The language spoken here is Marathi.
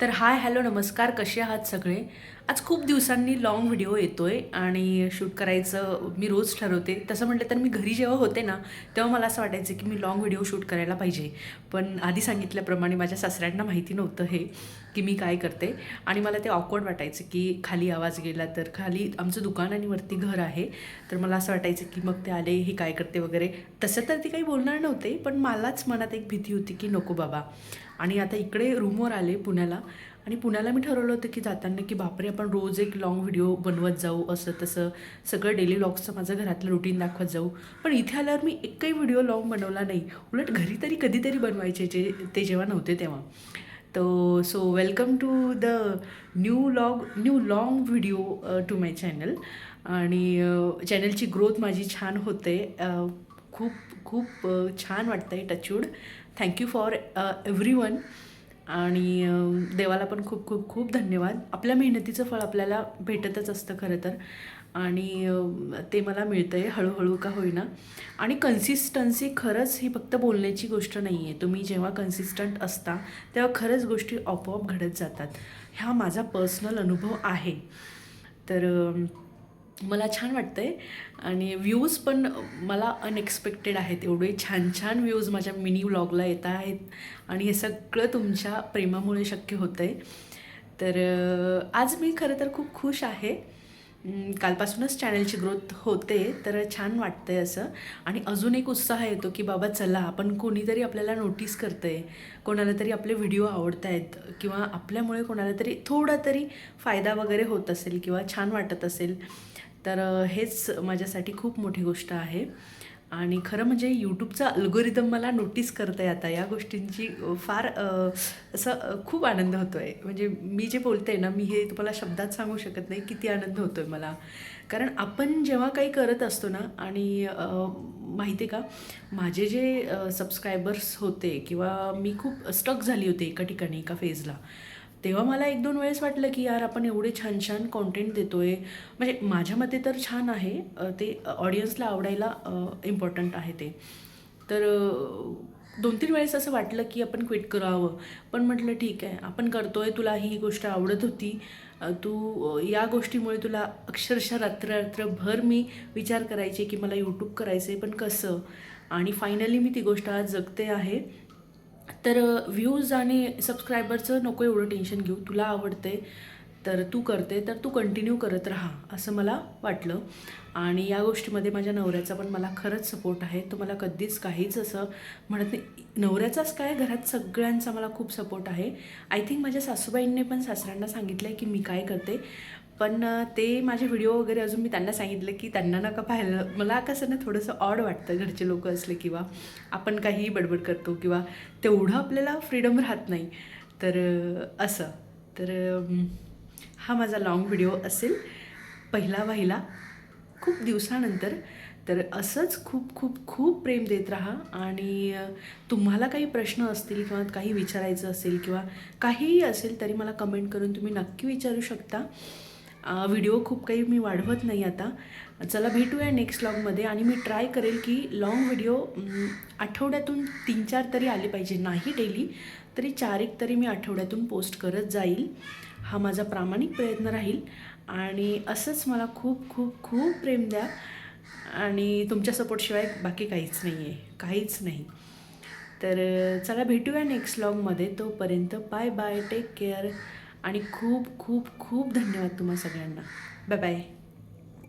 तर हाय हॅलो नमस्कार कसे आहात सगळे? आज खूप दिवसांनी लाँग व्हिडिओ येतो आहे आणि शूट करायचं मी रोज ठरवते. तसं म्हटलं तर मी घरी जेव्हा होते ना तेव्हा मला असं वाटायचं की मी लाँग व्हिडिओ शूट करायला पाहिजे. पण आधी सांगितल्याप्रमाणे माझ्या सासऱ्यांना माहिती नव्हतं हे की मी काय करते. आणि मला ते ऑकवर्ड वाटायचं की खाली आवाज गेला तर खाली आमचं दुकान आणि वरती घर आहे. तर मला असं वाटायचं की मग ते आले हे काय करते वगैरे. तसं तर ते काही बोलणार नव्हते पण मलाच मनात एक भीती होती की नको बाबा. आणि आता इकडे रूमवर आले पुण्याला. आणि पुण्याला मी ठरवलं होतं की जाताना की बापरे आपण रोज एक लॉंग व्हिडिओ बनवत जाऊ असं तसं सगळं डेली व्लॉग्सचं माझं घरातलं रुटीन दाखवत जाऊ. पण इथे आल्यावर मी एकही व्हिडिओ लॉंग बनवला नाही. उलट घरी तरी कधीतरी बनवायचे जे ते जेव्हा नव्हते तेव्हा. तो so welcome to the new log new long video to my channel आणि uh, चॅनलची ग्रोथ माझी छान होते. Uh, खूप खूप छान वाटतं आहे touched thank you for everyone आणि देवाला पण खूप खूप खूप धन्यवाद. आपल्या मेहनतीचं फळ आपल्याला भेटतच असतं खरं तर. आणि ते मला मिळतं आहे हळूहळू का होईना. आणि कन्सिस्टन्सी खरंच ही फक्त बोलण्याची गोष्ट नाही आहे तुम्ही जेव्हा कन्सिस्टंट असता तेव्हा खरंच गोष्टी आपोआप घडत जातात. हा माझा पर्सनल अनुभव आहे. तर मला छान वाटतं आहे आणि व्ह्यूज पण मला अनएक्सपेक्टेड आहेत. एवढे छान छान व्ह्यूज माझ्या मिनी व्लॉगला येत आहेत. आणि हे सगळं तुमच्या प्रेमामुळे शक्य होतं आहे तर आज मी खरं तर खूप खुश आहे. कालपासूनच चॅनलची ग्रोथ होते तर छान वाटतं आहे असं. आणि अजून एक उत्साह येतो की बाबा चला आपण कोणीतरी आपल्याला नोटीस करतं आहे कोणाला तरी आपले व्हिडिओ आवडत आहेत किंवा आपल्यामुळे कोणाला तरी थोडा तरी फायदा वगैरे होत असेल किंवा छान वाटत असेल. तर हेच माझ्यासाठी खूप मोठी गोष्ट आहे. आणि खरं म्हणजे यूट्यूबचा अल्गोरिदम मला नोटीस करता आहे आता या गोष्टींची. फार असं खूप आनंद होतो आहे म्हणजे मी जे बोलते ना मी हे तुम्हाला शब्दात सांगू शकत नाही किती आनंद होतो आहे मला. कारण आपण जेव्हा काही करत असतो ना आणि माहिती आहे का माझे जे सबस्क्रायबर्स होते किंवा मी खूप स्टक झाली होते एका ठिकाणी एका फेजला तेव्हा मला एक दोन वेळेस वाटलं की यार आपण एवढे छान छान कॉन्टेंट देतोय. म्हणजे माझ्या मते तर छान आहे. ते ऑडियन्सला आवडायला इम्पॉर्टंट आहे ते. तर दोन तीन वेळेस असं वाटलं की आपण क्विट करावं. पण म्हटलं ठीक आहे आपण करतो आहे तुला ही गोष्ट आवडत होती. तू या गोष्टीमुळे तुला अक्षरशः रात्र रात्रभर मी विचार करायचे की मला यूट्यूब करायचं आहे पण कसं? आणि फायनली मी ती गोष्ट आज जगते आहे. तर व्ह्यूज आणि सबस्क्रायबरचं नको एवढं टेन्शन घेऊ. तुला आवडते तर तू करते तर तू कंटिन्यू करत राहा असं मला वाटलं. आणि या गोष्टीमध्ये माझ्या नवऱ्याचा पण मला खरंच सपोर्ट आहे. तो मला कधीच काहीच असं म्हणत नाही. नवऱ्याचाच काय घरात सगळ्यांचा मला खूप सपोर्ट आहे. आय थिंक माझ्या सासूबाईंनी पण सासऱ्यांना सांगितलं आहे की मी काय करते. पण ते माझे व्हिडिओ वगैरे अजून मी त्यांना सांगितलं की त्यांना नका पाहायला. मला कसं ना थोडंसं ऑड वाटतं घरचे लोक असले किंवा आपण काही बडबड करतो किंवा तेवढं आपल्याला फ्रीडम राहत नाही. तर असं. तर हा माझा लाँग व्हिडिओ असेल. पहिला वहिला खूप दिवसानंतर. तर असंच खूप खूप खूप प्रेम देत राहा आणि तुम्हाला काही प्रश्न असतील किंवा काही विचारायचं असेल किंवा काहीही असेल तरी मला कमेंट करून तुम्ही नक्की विचारू शकता. व्हिडिओ खूप काही मी वाढवत नाही आता. चला भेटूया नेक्स्ट लॉगमध्ये आणि मी ट्राय करेल की लाँग व्हिडिओ आठवड्यातून तीन चार तरी आले पाहिजे. नाही डेली तरी चार एक तरी मी आठवड्यातून पोस्ट करत जाईल. हा माझा प्रामाणिक प्रयत्न राहील. आणि असंच मला खूप खूप खूप प्रेम द्या. आणि तुमच्या सपोर्टशिवाय बाकी काहीच नाही आहे काहीच नाही. तर चला भेटूया नेक्स्ट लॉगमध्ये तोपर्यंत बाय बाय टेक केअर आणि खूप खूप खूप धन्यवाद तुम्हा सगळ्यांना. Bye bye